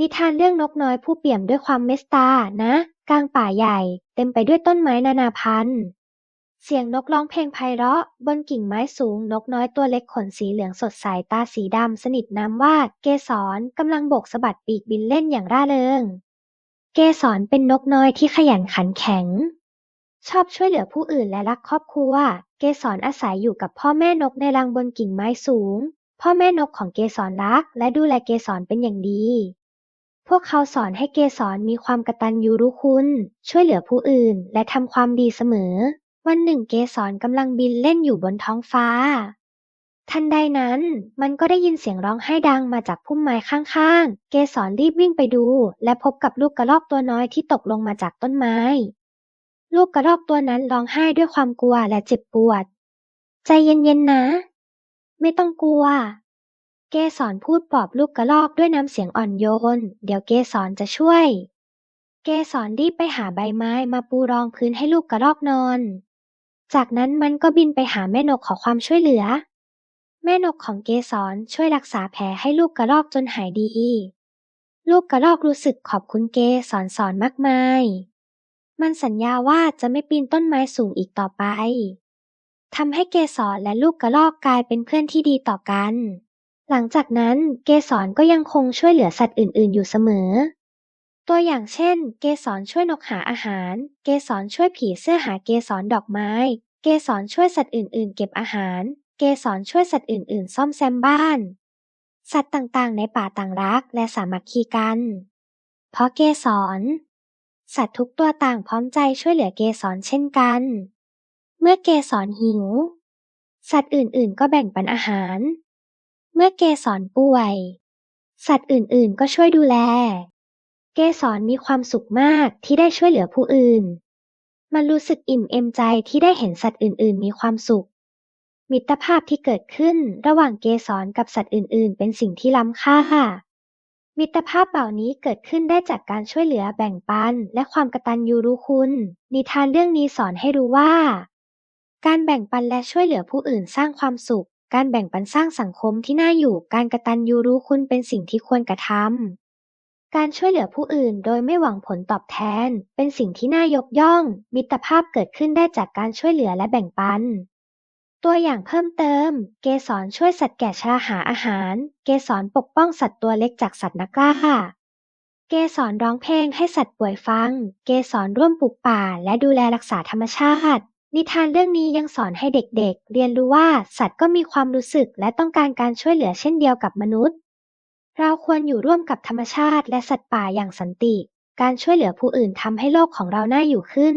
นิทานเรื่องนกน้อยผู้เปี่ยมด้วยความเมตตานะกลางป่าใหญ่ เต็มไปด้วยต้นไม้นานาพันธุ์ เสียงนกร้องเพลงไพเราะ บนกิ่งไม้สูง นกน้อยตัวเล็กขนสีเหลืองสดใส ตาสีดำสนิทน้ำว่าดเกสรกำลังโบกสะบัดปีกบินเล่นอย่างร่าเริง เกสรเป็นนกน้อยที่ขยันขันแข็ง ชอบช่วยเหลือผู้อื่นและรักครอบครัว เกสรอาศัยอยู่กับพ่อแม่นกในรังบนกิ่งไม้สูง พ่อแม่นกของเกสรรัก และดูแลเกสรเป็นอย่างดี พวกเขาสอนให้เกสรมีความกตัญญูรู้คุณ ช่วยเหลือผู้อื่น และทำความดีเสมอ วันหนึ่งเกสรกำลังบินเล่นอยู่บนท้องฟ้า ทันใดนั้น มันก็ได้ยินเสียงร้องไห้ดังมาจากพุ่มไม้ข้างๆ เกสรรีบวิ่งไปดู และพบกับลูกกระรอกตัวน้อยที่ตกลงมาจากต้นไม้ ลูกกระรอกตัวนั้นร้องไห้ด้วยความกลัวและเจ็บปวด ใจเย็นๆนะ ไม่ต้องกลัว เกสรพูดปลอบลูกกระรอกด้วยน้ำเสียงอ่อนโยน เดี๋ยวเกสรจะช่วย เกสรรีบไปหาใบไม้มาปูรองพื้นให้ลูกกระรอกนอน จากนั้นมันก็บินไปหาแม่นกขอความช่วยเหลือ แม่นกของเกสรช่วยรักษาแผลให้ลูกกระรอกจนหายดี ลูกกระรอกรู้สึกขอบคุณเกสรสอนมากมาย มันสัญญาว่าจะไม่ปีนต้นไม้สูงอีกต่อไปทำให้เกสรและลูกกระรอกกลายเป็นเพื่อนที่ดีต่อกัน หลังจากนั้นเกสรก็ยังคงช่วยเหลือสัตว์อื่น ๆ อยู่เสมอ ตัวอย่างเช่น เกสรช่วยนกหาอาหาร เกสรช่วยผีเสื้อหาเกสรดอกไม้ เกสรช่วยสัตว์อื่น ๆ เก็บอาหาร เกสรช่วยสัตว์อื่น ๆ ซ่อมแซมบ้าน สัตว์ต่าง ๆ ในป่าต่างรักและสามัคคีกัน เพราะเกสร สัตว์ทุกตัวต่างพร้อมใจช่วยเหลือเกสรเช่นกัน เมื่อเกสรหิว สัตว์อื่น ๆ ก็แบ่งปันอาหาร เมื่อเกสรป่วย สัตว์อื่นๆ ก็ช่วยดูแล เกสรมีความสุขมากที่ได้ช่วยเหลือผู้อื่น มันรู้สึกอิ่มเอมใจที่ได้เห็นสัตว์อื่นๆ มีความสุข มิตรภาพที่เกิดขึ้นระหว่างเกสรกับสัตว์อื่น ๆ เป็นสิ่งที่ล้ำค่ามิตรภาพเหล่านี้เกิดขึ้นได้จากการช่วยเหลือแบ่งปัน และความกตัญญูรู้คุณ นิทานเรื่องนี้สอนให้รู้ว่า การแบ่งปันและช่วยเหลือผู้อื่นสร้างความสุข การแบ่งปันสร้างสังคมที่น่าอยู่ การกตัญญูรู้คุณเป็นสิ่งที่ควรกระทำ การช่วยเหลือผู้อื่นโดยไม่หวังผลตอบแทน เป็นสิ่งที่น่ายกย่อง มิตรภาพเกิดขึ้นได้จากการช่วยเหลือและแบ่งปัน ตัวอย่างเพิ่มเติม เกสรช่วยสัตว์แก่ชราหาอาหาร เกสรปกป้องสัตว์ตัวเล็กจากสัตว์นักล่าเกสรร้องเพลงให้สัตว์ป่วยฟัง เกสรร่วมปลูกป่าและดูแลรักษาธรรมชาติ นิทานเรื่องนี้ยังสอนให้เด็กๆ เรียนรู้ว่าสัตว์ก็มีความรู้สึกและต้องการการช่วยเหลือเช่นเดียวกับมนุษย์ เราควรอยู่ร่วมกับธรรมชาติและสัตว์ป่าอย่างสันติ การช่วยเหลือผู้อื่นทำให้โลกของเราน่าอยู่ขึ้น